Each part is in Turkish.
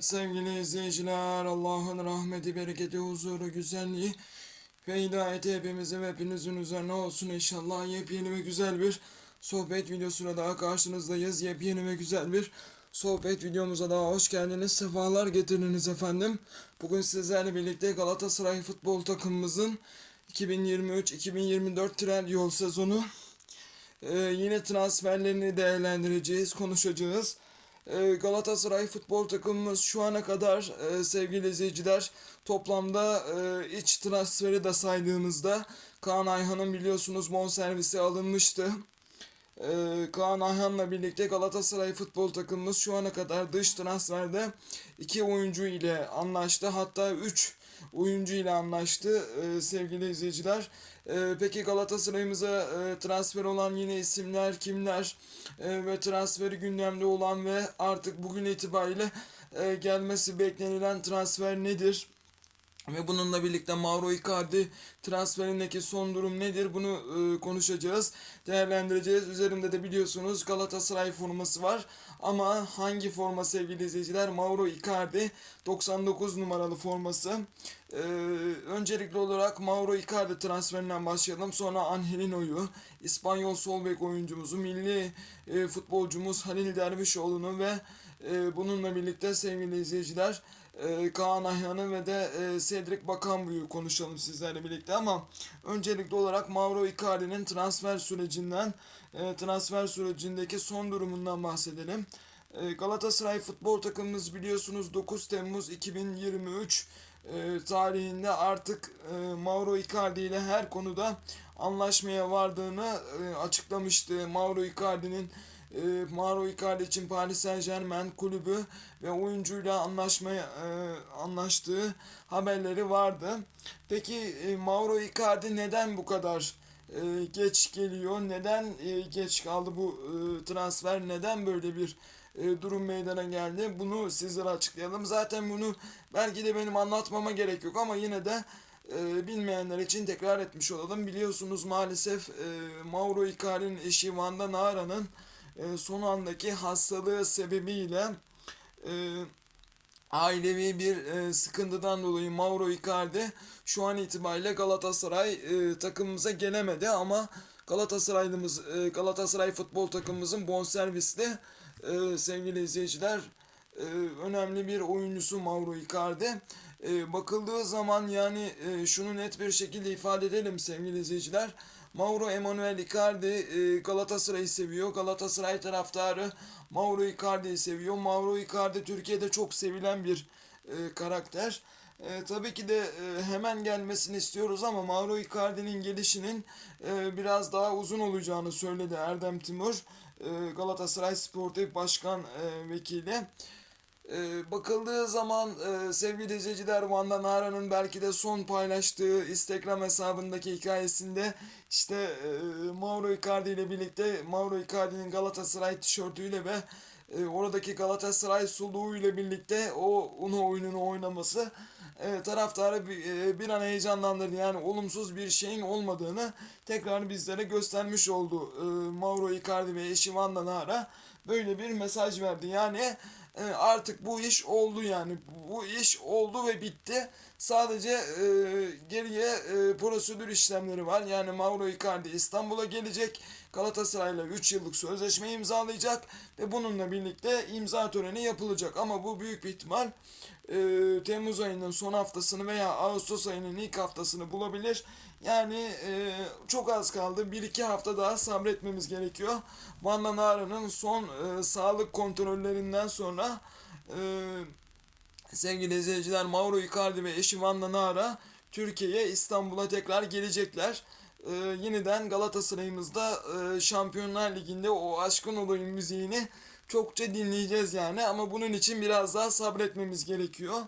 Evet sevgili izleyiciler Allah'ın rahmeti, bereketi, huzuru, güzelliği ve hidayeti hepimizin ve hepinizin üzerine olsun inşallah. Yepyeni ve güzel bir sohbet videosuyla daha karşınızdayız. Yepyeni ve güzel bir sohbet videomuza daha hoş geldiniz. Sefalar getirdiniz efendim. Bugün sizlerle birlikte Galatasaray futbol takımımızın 2023-2024 tren yol sezonu ee, yine transferlerini değerlendireceğiz, konuşacağız. Ee, Galatasaray futbol takımımız şu ana kadar e, sevgili izleyiciler toplamda e, iç transferi de saydığımızda Kaan Ayhan'ın biliyorsunuz bonservisi alınmıştı. Ee, Kaan Ayhan'la birlikte Galatasaray futbol takımımız şu ana kadar dış transferde iki oyuncu ile anlaştı. Hatta 3 oyuncu ile anlaştı ee, sevgili izleyiciler. Ee, peki Galatasaray'ımıza e, transfer olan yine isimler kimler Ee, ve transferi gündemde olan ve artık bugün itibariyle e, gelmesi beklenilen transfer nedir? Ve bununla birlikte Mauro Icardi transferindeki son durum nedir? Bunu e, konuşacağız, değerlendireceğiz. Üzerinde de biliyorsunuz Galatasaray forması var. Ama hangi forma sevgili izleyiciler? Mauro Icardi 99 numaralı forması. E, öncelikli olarak Mauro Icardi transferinden başlayalım. Sonra Angelino'yu, İspanyol sol bek oyuncumuzu, milli e, futbolcumuz Halil Dervişoğlu'nu ve e, bununla birlikte sevgili izleyiciler e, Kaan Ayhan'ı ve de e, Cedric Bakambu'yu konuşalım sizlerle birlikte ama öncelikli olarak Mauro Icardi'nin transfer sürecinden e, transfer sürecindeki son durumundan bahsedelim. E, Galatasaray futbol takımımız biliyorsunuz 9 Temmuz 2023 e, tarihinde artık Mauro Icardi ile her konuda anlaşmaya vardığını açıklamıştı. Mauro Icardi'nin e, Mauro Icardi için Paris Saint Germain kulübü ve oyuncuyla anlaşmaya e, anlaştığı haberleri vardı. Peki e, Mauro Icardi neden bu kadar e, geç geliyor? Neden e, geç kaldı bu e, transfer? Neden böyle bir e, durum meydana geldi? Bunu sizlere açıklayalım. Zaten bunu belki de benim anlatmama gerek yok ama yine de e, bilmeyenler için tekrar etmiş olalım. Biliyorsunuz maalesef e, Mauro Icardi'nin eşi Vanda Nara'nın e, son andaki hastalığı sebebiyle e, ailevi bir e, sıkıntıdan dolayı Mauro Icardi şu an itibariyle Galatasaray e, takımımıza gelemedi ama Galatasaraylımız e, Galatasaray futbol takımımızın bonservisli e, sevgili izleyiciler e, önemli bir oyuncusu Mauro Icardi. E, bakıldığı zaman yani e, şunu net bir şekilde ifade edelim sevgili izleyiciler. Mauro Emanuel Icardi e, Galatasaray'ı seviyor. Galatasaray taraftarı Mauro Icardi'yi seviyor. Mauro Icardi Türkiye'de çok sevilen bir e, karakter. E, tabii ki de e, hemen gelmesini istiyoruz ama Mauro Icardi'nin gelişinin e, biraz daha uzun olacağını söyledi Erdem Timur. E, Galatasaray Sportif Başkan e, Vekili. Ee, bakıldığı zaman e, sevgili izleyiciler Vanda Nara'nın belki de son paylaştığı Instagram hesabındaki hikayesinde işte e, Mauro Icardi ile birlikte Mauro Icardi'nin Galatasaray tişörtüyle ve e, oradaki Galatasaray suluğu ile birlikte o onu oyununu oynaması e, taraftarı bir, e, bir an heyecanlandırdı. Yani olumsuz bir şeyin olmadığını tekrar bizlere göstermiş oldu. E, Mauro Icardi ve eşi Vanda Nara böyle bir mesaj verdi. Yani e, artık bu iş oldu yani. Bu iş oldu ve bitti. Sadece e, geriye e, prosedür işlemleri var. Yani Mauro Icardi İstanbul'a gelecek. Galatasaray'la 3 yıllık sözleşme imzalayacak ve bununla birlikte imza töreni yapılacak. Ama bu büyük bir ihtimal e, Temmuz ayının son haftasını veya Ağustos ayının ilk haftasını bulabilir. Yani e, çok az kaldı. 1-2 hafta daha sabretmemiz gerekiyor. Van Nara'nın son e, sağlık kontrollerinden sonra e, sevgili izleyiciler Mauro Icardi ve eşi Van Nara Türkiye'ye İstanbul'a tekrar gelecekler. E, yeniden Galatasaray'ımızda e, Şampiyonlar Ligi'nde o aşkın olayın müziğini çokça dinleyeceğiz yani ama bunun için biraz daha sabretmemiz gerekiyor.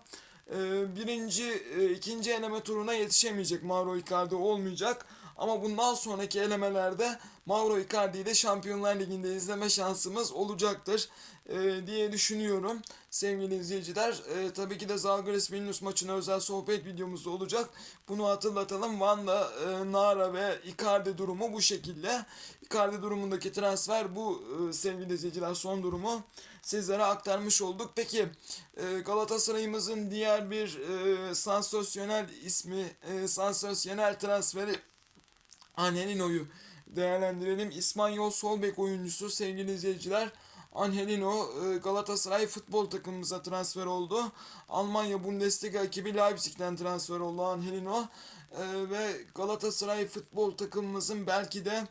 Ee, birinci, e, ikinci eleme turuna yetişemeyecek Mauro Icardi olmayacak. Ama bundan sonraki elemelerde Mauro Icardi'yi de Şampiyonlar Ligi'nde izleme şansımız olacaktır e, diye düşünüyorum sevgili izleyiciler. E, tabii ki de Zalgiris Vilnius maçına özel sohbet videomuz da olacak. Bunu hatırlatalım. Van'da e, Nara ve Icardi durumu bu şekilde. Icardi durumundaki transfer bu e, sevgili izleyiciler son durumu sizlere aktarmış olduk. Peki e, Galatasaray'ımızın diğer bir e, sansasyonel ismi, e, sansasyonel transferi Angelino'yu değerlendirelim. İspanyol sol bek oyuncusu sevgili izleyiciler. Angelino e, Galatasaray futbol takımımıza transfer oldu. Almanya Bundesliga ekibi Leipzig'ten transfer oldu Angelino. E, ve Galatasaray futbol takımımızın belki de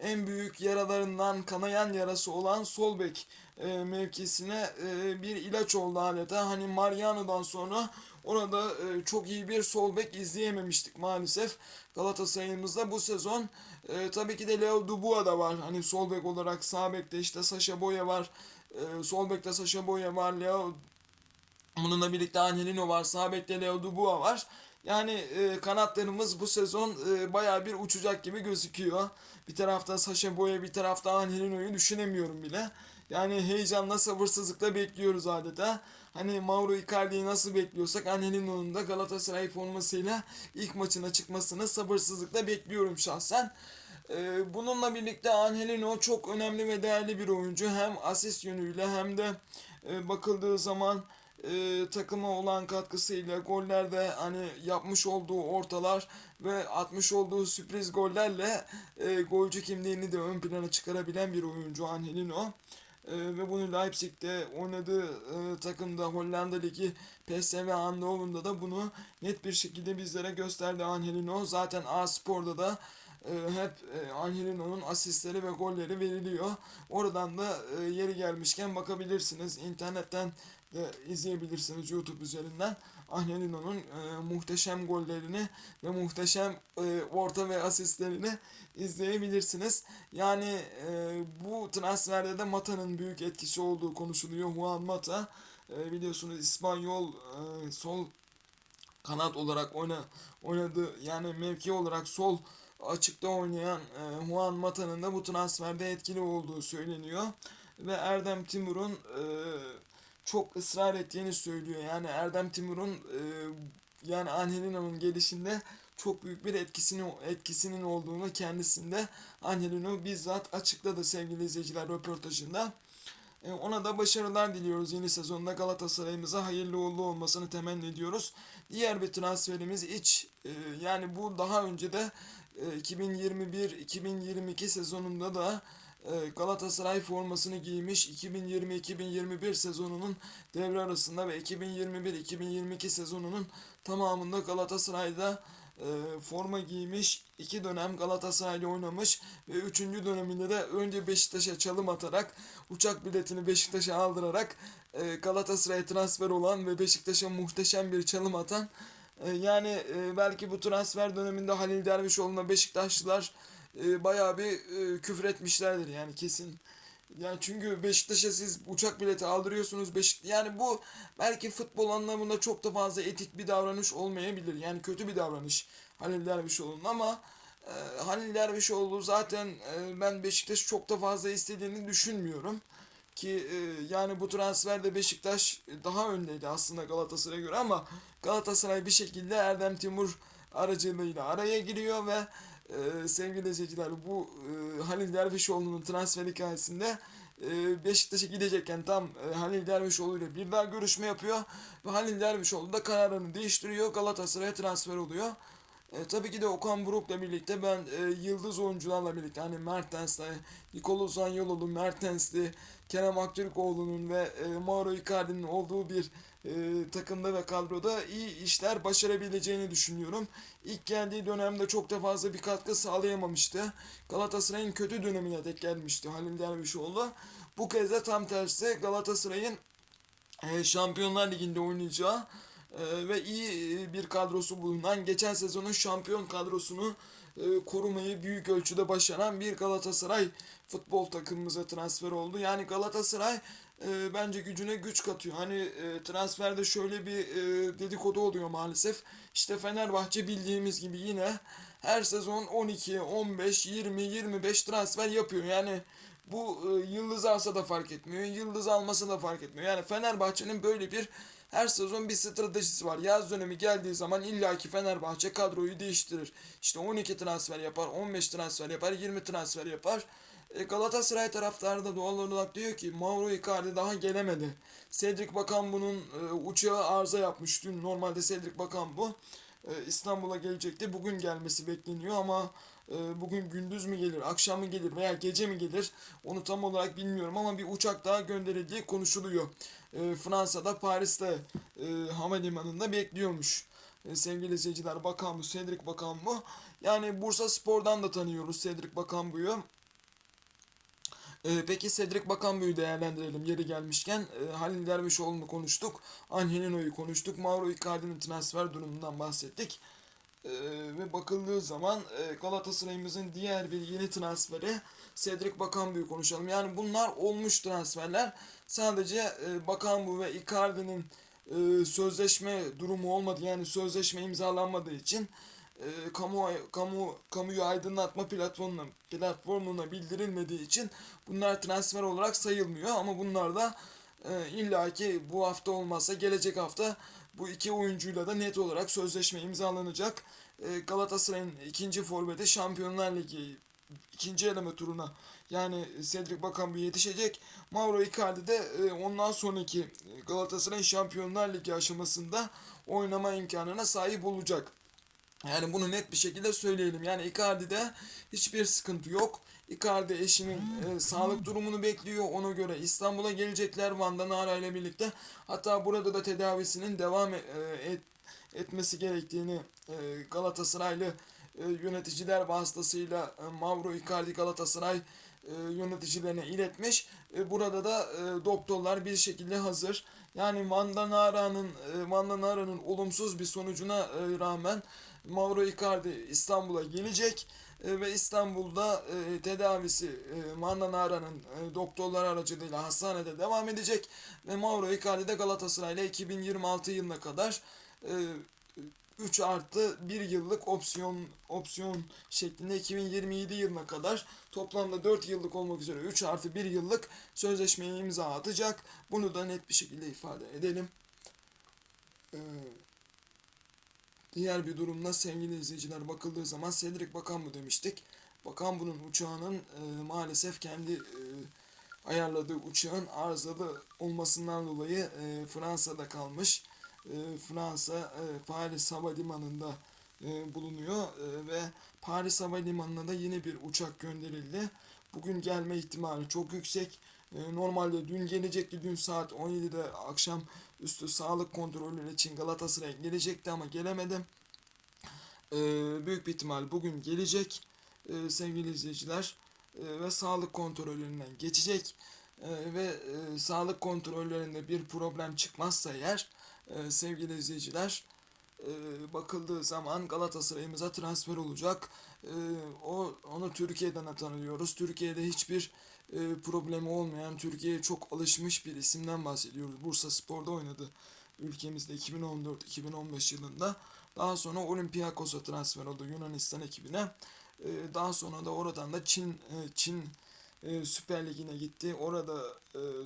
en büyük yaralarından kanayan yarası olan sol bek e, mevkisine bir ilaç oldu adeta. Hani Mariano'dan sonra orada çok iyi bir sol bek izleyememiştik maalesef. Galatasaray'ımızda bu sezon e, tabii ki de Leo Dubois da var. Hani sol bek olarak sağ bekte işte Sasha Boya var. E, sol bekte Sasha Boya var. Leo Bununla birlikte Angelino var. Sağ bekte Leo Dubois var. Yani e, kanatlarımız bu sezon e, bayağı bir uçacak gibi gözüküyor. Bir tarafta Sasha Boya bir tarafta Angelino'yu düşünemiyorum bile. Yani heyecanla sabırsızlıkla bekliyoruz adeta. Hani Mauro Icardi'yi nasıl bekliyorsak Angelino'nun da Galatasaray formasıyla ilk maçına çıkmasını sabırsızlıkla bekliyorum şahsen. Ee, bununla birlikte Angelino çok önemli ve değerli bir oyuncu. Hem asist yönüyle hem de e, bakıldığı zaman e, takıma olan katkısıyla gollerde hani yapmış olduğu ortalar ve atmış olduğu sürpriz gollerle e, golcü kimliğini de ön plana çıkarabilen bir oyuncu Angelino. E, ve bunu Leipzig'te oynadığı e, takımda Hollanda Ligi PSV Eindhoven'da da bunu net bir şekilde bizlere gösterdi Angelino. Zaten A Spor'da da hep e, Angelino'nun asistleri ve golleri veriliyor. Oradan da e, yeri gelmişken bakabilirsiniz. İnternetten de izleyebilirsiniz YouTube üzerinden. Angelino'nun e, muhteşem gollerini ve muhteşem e, orta ve asistlerini izleyebilirsiniz. Yani e, bu transferde de Mata'nın büyük etkisi olduğu konuşuluyor. Juan Mata e, biliyorsunuz İspanyol e, sol kanat olarak oyna, oynadı yani mevki olarak sol açıkta oynayan e, Juan Mata'nın da bu transferde etkili olduğu söyleniyor. Ve Erdem Timur'un e, çok ısrar ettiğini söylüyor. Yani Erdem Timur'un e, yani Angelino'nun gelişinde çok büyük bir etkisini etkisinin olduğunu kendisinde Angelino bizzat açıkladı sevgili izleyiciler röportajında. E, ona da başarılar diliyoruz yeni sezonda Galatasaray'ımıza hayırlı uğurlu olmasını temenni ediyoruz. Diğer bir transferimiz iç e, yani bu daha önce de e, 2021-2022 sezonunda da e, Galatasaray formasını giymiş 2020-2021 sezonunun devre arasında ve 2021-2022 sezonunun tamamında Galatasaray'da e, forma giymiş, iki dönem Galatasaray'la oynamış ve üçüncü döneminde de önce Beşiktaş'a çalım atarak uçak biletini Beşiktaş'a aldırarak e, Galatasaray'a transfer olan ve Beşiktaş'a muhteşem bir çalım atan e, yani e, belki bu transfer döneminde Halil Dervişoğlu'na Beşiktaşlılar e, bayağı bir e, küfür etmişlerdir yani kesin. Yani çünkü Beşiktaş'a siz uçak bileti aldırıyorsunuz. Beşik yani bu belki futbol anlamında çok da fazla etik bir davranış olmayabilir. Yani kötü bir davranış Halil Dervişoğlu'nun ama e, Halil Dervişoğlu zaten e, ben Beşiktaş çok da fazla istediğini düşünmüyorum. Ki e, yani bu transferde Beşiktaş daha öndeydi aslında Galatasaray'a göre ama Galatasaray bir şekilde Erdem Timur aracılığıyla araya giriyor ve e, sevgili izleyiciler bu e, Halil Dervişoğlu'nun transfer hikayesinde e, Beşiktaş'a gidecekken tam e, Halil Dervişoğlu ile bir daha görüşme yapıyor ve Halil Dervişoğlu da kararını değiştiriyor Galatasaray'a transfer oluyor. E, tabii ki de Okan Buruk'la birlikte ben e, yıldız oyuncularla birlikte hani Mertens'le, Nikola Zanyoloğlu, Mertens'li, Kerem Aktürkoğlu'nun ve e, Mauro Icardi'nin olduğu bir e, takımda ve kadroda iyi işler başarabileceğini düşünüyorum. İlk geldiği dönemde çok da fazla bir katkı sağlayamamıştı. Galatasaray'ın kötü dönemine tek gelmişti Halil Dervişoğlu. Bu kez de tam tersi Galatasaray'ın e, Şampiyonlar Ligi'nde oynayacağı e, ve iyi e, bir kadrosu bulunan geçen sezonun şampiyon kadrosunu e, korumayı büyük ölçüde başaran bir Galatasaray futbol takımımıza transfer oldu. Yani Galatasaray e, bence gücüne güç katıyor. Hani e, transferde şöyle bir e, dedikodu oluyor maalesef. İşte Fenerbahçe bildiğimiz gibi yine her sezon 12, 15, 20, 25 transfer yapıyor. Yani bu e, yıldız alsa da fark etmiyor. Yıldız almasa da fark etmiyor. Yani Fenerbahçe'nin böyle bir her sezon bir stratejisi var. Yaz dönemi geldiği zaman illaki Fenerbahçe kadroyu değiştirir. İşte 12 transfer yapar, 15 transfer yapar, 20 transfer yapar. E, Galatasaray taraftarı da doğal olarak diyor ki Mauro Icardi daha gelemedi. Cedric Bakan bunun e, uçağı arıza yapmış dün. Normalde Cedric Bakan bu. E, İstanbul'a gelecekti. Bugün gelmesi bekleniyor ama e, bugün gündüz mü gelir, akşam mı gelir veya gece mi gelir onu tam olarak bilmiyorum ama bir uçak daha gönderildiği konuşuluyor. E, Fransa'da Paris'te e, havalimanında bekliyormuş. E, sevgili izleyiciler Bakan bu, Cedric Bakan bu. Yani Bursa Spor'dan da tanıyoruz Cedric Bakan Ee, peki Cedric Bakanbu'yu değerlendirelim yeri gelmişken. Ee, Halil Dervişoğlu'nu konuştuk. Angelino'yu konuştuk. Mauro Icardi'nin transfer durumundan bahsettik. Ee, ve bakıldığı zaman e, Galatasaray'ımızın diğer bir yeni transferi Cedric Bakanbu'yu konuşalım. Yani bunlar olmuş transferler. Sadece e, Bakanbu ve Icardi'nin e, sözleşme durumu olmadı. Yani sözleşme imzalanmadığı için e, kamu kamu kamuyu aydınlatma platformuna platformuna bildirilmediği için bunlar transfer olarak sayılmıyor ama bunlar da e, illaki bu hafta olmazsa gelecek hafta bu iki oyuncuyla da net olarak sözleşme imzalanacak. E, Galatasaray'ın ikinci forveti Şampiyonlar Ligi ikinci eleme turuna yani Cedric Bakan bir yetişecek. Mauro Icardi de e, ondan sonraki Galatasaray'ın Şampiyonlar Ligi aşamasında oynama imkanına sahip olacak. Yani bunu net bir şekilde söyleyelim. Yani Icardi'de hiçbir sıkıntı yok. Icardi eşinin e, sağlık durumunu bekliyor. Ona göre İstanbul'a gelecekler Van Nara ile birlikte. Hatta burada da tedavisinin devam e, et, etmesi gerektiğini e, Galatasaraylı e, yöneticiler vasıtasıyla e, Mauro Icardi Galatasaray e, yöneticilerine iletmiş. E, burada da e, doktorlar bir şekilde hazır. Yani Van Nara'nın e, Van Nara'nın olumsuz bir sonucuna e, rağmen Mauro Icardi İstanbul'a gelecek e, ve İstanbul'da e, tedavisi e, Mandanara'nın e, doktorlar aracılığıyla hastanede devam edecek ve Mauro Icardi de Galatasaray'la 2026 yılına kadar e, 3 artı 1 yıllık opsiyon opsiyon şeklinde 2027 yılına kadar toplamda 4 yıllık olmak üzere 3 artı 1 yıllık sözleşmeye imza atacak. Bunu da net bir şekilde ifade edelim. Ee, Diğer bir durumda sevgili izleyiciler bakıldığı zaman Cedric Bakan mı demiştik. Bakan bunun uçağının e, maalesef kendi e, ayarladığı uçağın arızalı olmasından dolayı e, Fransa'da kalmış. E, Fransa e, Paris Havalimanı'nda e, bulunuyor e, ve Paris Havalimanı'na da yeni bir uçak gönderildi. Bugün gelme ihtimali çok yüksek. E, normalde dün gelecekti. Dün saat 17'de akşam üstü sağlık kontrolü için Galatasaray'a gelecekti ama gelemedim. E, büyük bir ihtimal bugün gelecek e, sevgili izleyiciler ve sağlık kontrolünden geçecek ve e, sağlık kontrollerinde bir problem çıkmazsa eğer e, sevgili izleyiciler e, bakıldığı zaman Galatasaray'ımıza transfer olacak. E, o onu Türkiye'den tanıyoruz. Türkiye'de hiçbir e, problemi olmayan, Türkiye'ye çok alışmış bir isimden bahsediyoruz. Bursa Spor'da oynadı ülkemizde 2014-2015 yılında. Daha sonra Olympiakos'a transfer oldu Yunanistan ekibine. E, daha sonra da oradan da Çin e, Çin e, Süper Ligi'ne gitti. Orada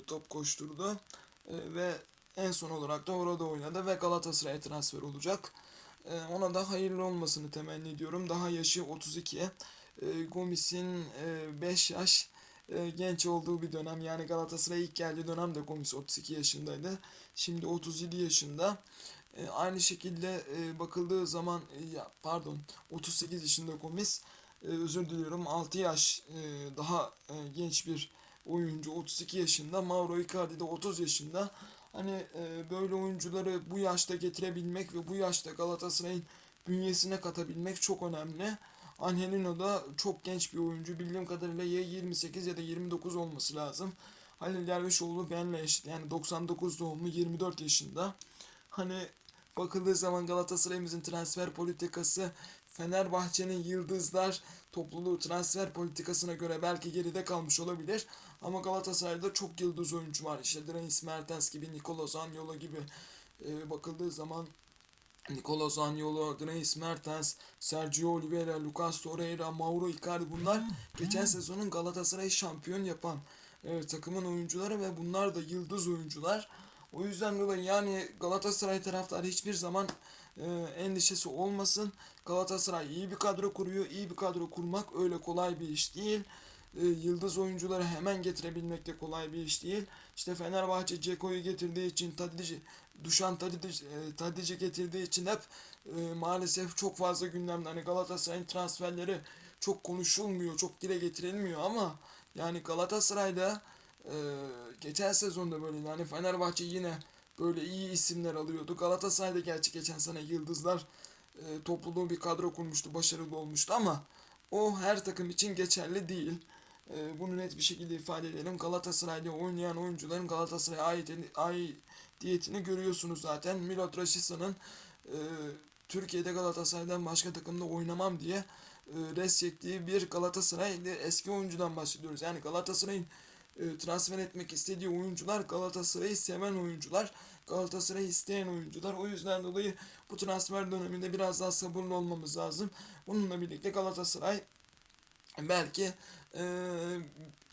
top koşturdu. Ve en son olarak da orada oynadı ve Galatasaray'a transfer olacak. E, ona da hayırlı olmasını temenni ediyorum. Daha yaşı 32'ye. E, Gomis'in e, 5 yaş e, genç olduğu bir dönem. Yani Galatasaray'a ilk geldiği dönem de Gomis 32 yaşındaydı. Şimdi 37 yaşında. E, aynı şekilde e, bakıldığı zaman e, ya pardon 38 yaşında Gomis. E, özür diliyorum 6 yaş e, daha e, genç bir oyuncu 32 yaşında. Mauro Icardi de 30 yaşında. Hani e, böyle oyuncuları bu yaşta getirebilmek ve bu yaşta Galatasaray'ın bünyesine katabilmek çok önemli. Angelino da çok genç bir oyuncu. Bildiğim kadarıyla ya 28 ya da 29 olması lazım. Halil Dervişoğlu benle eşit. Yani 99 doğumlu 24 yaşında. Hani bakıldığı zaman Galatasaray'ımızın transfer politikası Fenerbahçe'nin yıldızlar topluluğu transfer politikasına göre belki geride kalmış olabilir. Ama Galatasaray'da çok yıldız oyuncu var. İşte Dries Mertens gibi, Nikola Zaniolo gibi e, bakıldığı zaman Nicola Zaniolo, Dries Mertens, Sergio Oliveira, Lucas Torreira, Mauro Icardi bunlar geçen sezonun Galatasaray'ı şampiyon yapan e, takımın oyuncuları ve bunlar da yıldız oyuncular. O yüzden dolayı yani Galatasaray taraftarı hiçbir zaman e, endişesi olmasın. Galatasaray iyi bir kadro kuruyor. İyi bir kadro kurmak öyle kolay bir iş değil. E, yıldız oyuncuları hemen getirebilmek de kolay bir iş değil. İşte Fenerbahçe Ceko'yu getirdiği için Tadic, Dušan Tadic, e, Tadic'i getirdiği için hep e, maalesef çok fazla gündemde. Hani Galatasaray'ın transferleri çok konuşulmuyor, çok dile getirilmiyor ama yani Galatasaray'da e, geçen sezonda böyle hani Fenerbahçe yine böyle iyi isimler alıyordu. Galatasaray'da gerçi geçen sene yıldızlar e, topluluğu bir kadro kurmuştu, başarılı olmuştu ama o her takım için geçerli değil. E, bunu net bir şekilde ifade edelim. Galatasaray'da oynayan oyuncuların Galatasaray'a ait aidiyetini görüyorsunuz zaten. Milot Rashisa'nın e, Türkiye'de Galatasaray'dan başka takımda oynamam diye e, res çektiği bir Galatasaray eski oyuncudan bahsediyoruz. Yani Galatasaray'ın e, transfer etmek istediği oyuncular Galatasaray'ı seven oyuncular. Galatasaray'ı isteyen oyuncular. O yüzden dolayı bu transfer döneminde biraz daha sabırlı olmamız lazım. Bununla birlikte Galatasaray belki e,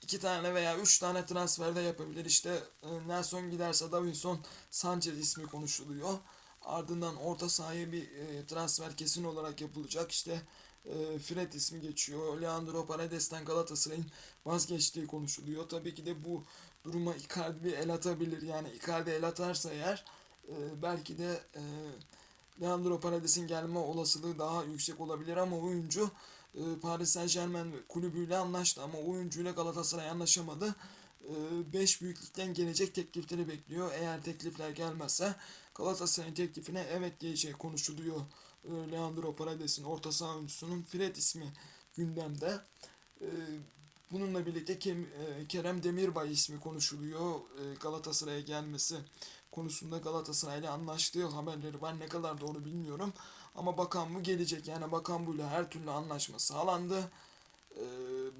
iki tane veya üç tane transfer de yapabilir. İşte e, Nelson giderse Davinson Sanchez ismi konuşuluyor. Ardından orta sahaya bir e, transfer kesin olarak yapılacak. İşte e, Fred ismi geçiyor. Leandro Paredes'ten Galatasaray'ın vazgeçtiği konuşuluyor. Tabii ki de bu duruma Icardi bir el atabilir. Yani Icardi el atarsa eğer e, belki de e, Leandro Paredes'in gelme olasılığı daha yüksek olabilir ama oyuncu e, Paris Saint Germain kulübüyle anlaştı ama oyuncuyla Galatasaray anlaşamadı. 5 büyüklükten gelecek teklifleri bekliyor. Eğer teklifler gelmezse Galatasaray'ın teklifine evet diyeceği konuşuluyor. E, Leandro Paredes'in orta saha oyuncusunun Fred ismi gündemde. E, Bununla birlikte e, Kerem Demirbay ismi konuşuluyor. E, Galatasaray'a gelmesi konusunda Galatasaray'la anlaştığı haberleri var. Ne kadar doğru bilmiyorum. Ama Bakan bu gelecek. Yani Bakan bu ile her türlü anlaşma sağlandı.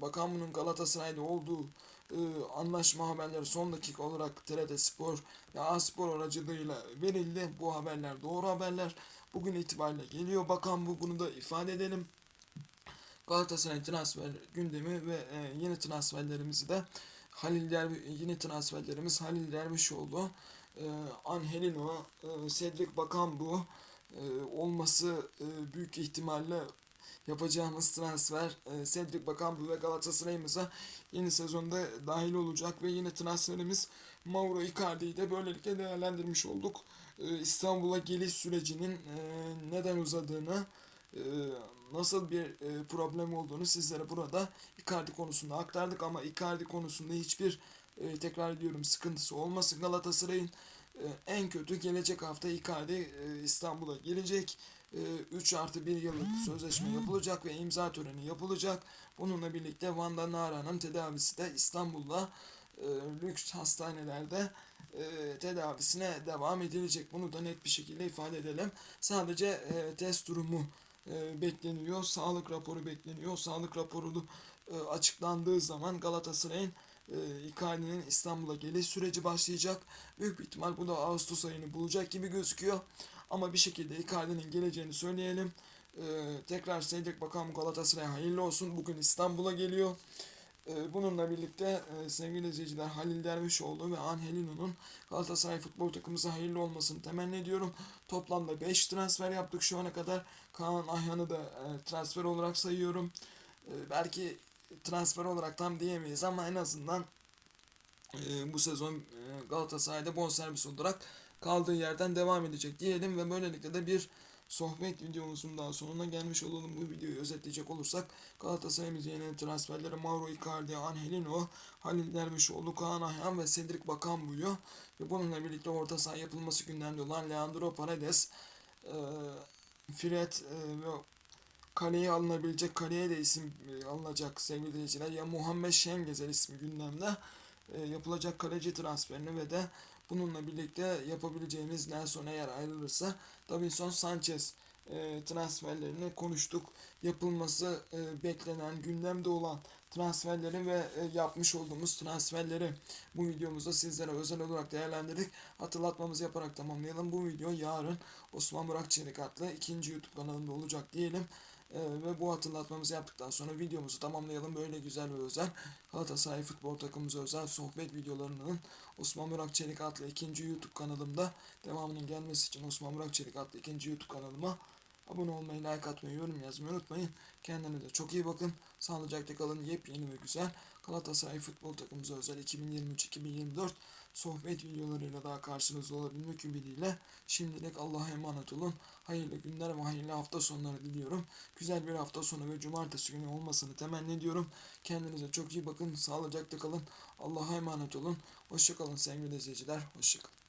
Bakan bunun Galatasaray'da olduğu e, anlaşma haberleri son dakika olarak TRT Spor ve A Spor aracılığıyla verildi. Bu haberler doğru haberler. Bugün itibariyle geliyor. Bakan bu bunu da ifade edelim. Galatasaray transfer gündemi ve e, yeni transferlerimizi de Halil Dervi yeni transferlerimiz Halil Dervişoğlu, e, Angelino, e, Cedric Bakambu e, olması e, büyük ihtimalle yapacağımız transfer e, Cedric Bakambu ve Galatasaray'ımıza yeni sezonda dahil olacak ve yine transferimiz Mauro Icardi'yi de böylelikle değerlendirmiş olduk. E, İstanbul'a geliş sürecinin e, neden uzadığını e, nasıl bir e, problem olduğunu sizlere burada Icardi konusunda aktardık ama Icardi konusunda hiçbir tekrar ediyorum sıkıntısı olmasın. Galatasaray'ın en kötü gelecek hafta Icardi İstanbul'a gelecek. E, 3 artı 1 yıllık sözleşme yapılacak ve imza töreni yapılacak. Bununla birlikte Vanda Nara'nın tedavisi de İstanbul'da lüks hastanelerde e, tedavisine devam edilecek. Bunu da net bir şekilde ifade edelim. Sadece e, test durumu e, bekleniyor. Sağlık raporu bekleniyor. Sağlık raporu e, açıklandığı zaman Galatasaray'ın e, Icardi'nin İstanbul'a geliş süreci başlayacak. Büyük bir ihtimal bu da Ağustos ayını bulacak gibi gözüküyor. Ama bir şekilde Icardi'nin geleceğini söyleyelim. E, tekrar Cedric Bakan Galatasaray'a hayırlı olsun. Bugün İstanbul'a geliyor. E, bununla birlikte e, sevgili izleyiciler Halil Dervişoğlu ve Angelino'nun Galatasaray futbol takımımıza hayırlı olmasını temenni ediyorum. Toplamda 5 transfer yaptık şu ana kadar. Kaan Ayhan'ı da e, transfer olarak sayıyorum. E, belki transfer olarak tam diyemeyiz ama en azından bu sezon Galatasaray'da bonservis olarak kaldığı yerden devam edecek diyelim ve böylelikle de bir sohbet videomuzun daha sonuna gelmiş olalım. Bu videoyu özetleyecek olursak Galatasaray'ımız yeni transferleri Mauro Icardi, Angelino, Halil Dervişoğlu, Kaan Ayhan ve Cedric Bakambu'yu ve bununla birlikte orta saha yapılması gündemde olan Leandro Paredes, e, Fred e, ve kaleye alınabilecek kaleye de isim e, alınacak sevgili izleyiciler. Ya Muhammed Şengezer ismi gündemde e, yapılacak kaleci transferini ve de bununla birlikte yapabileceğimiz Nelson eğer ayrılırsa Davinson Sanchez e, transferlerini konuştuk. Yapılması e, beklenen, gündemde olan transferleri ve e, yapmış olduğumuz transferleri bu videomuzda sizlere özel olarak değerlendirdik. Hatırlatmamızı yaparak tamamlayalım. Bu video yarın Osman Burak Çelik adlı ikinci YouTube kanalında olacak diyelim. Ee, ve bu hatırlatmamızı yaptıktan sonra videomuzu tamamlayalım. Böyle güzel ve özel Galatasaray futbol takımımıza özel sohbet videolarının Osman Murat Çelik adlı ikinci YouTube kanalımda devamının gelmesi için Osman Murat Çelik adlı ikinci YouTube kanalıma abone olmayı, like atmayı, yorum yazmayı unutmayın. Kendinize çok iyi bakın. Sağlıcakla kalın. Yepyeni ve güzel Galatasaray futbol takımımıza özel 2023-2024 sohbet videolarıyla daha karşınızda olabilmek ümidiyle şimdilik Allah'a emanet olun. Hayırlı günler ve hayırlı hafta sonları diliyorum. Güzel bir hafta sonu ve cumartesi günü olmasını temenni ediyorum. Kendinize çok iyi bakın. Sağlıcakla kalın. Allah'a emanet olun. Hoşçakalın sevgili izleyiciler. Hoşçakalın.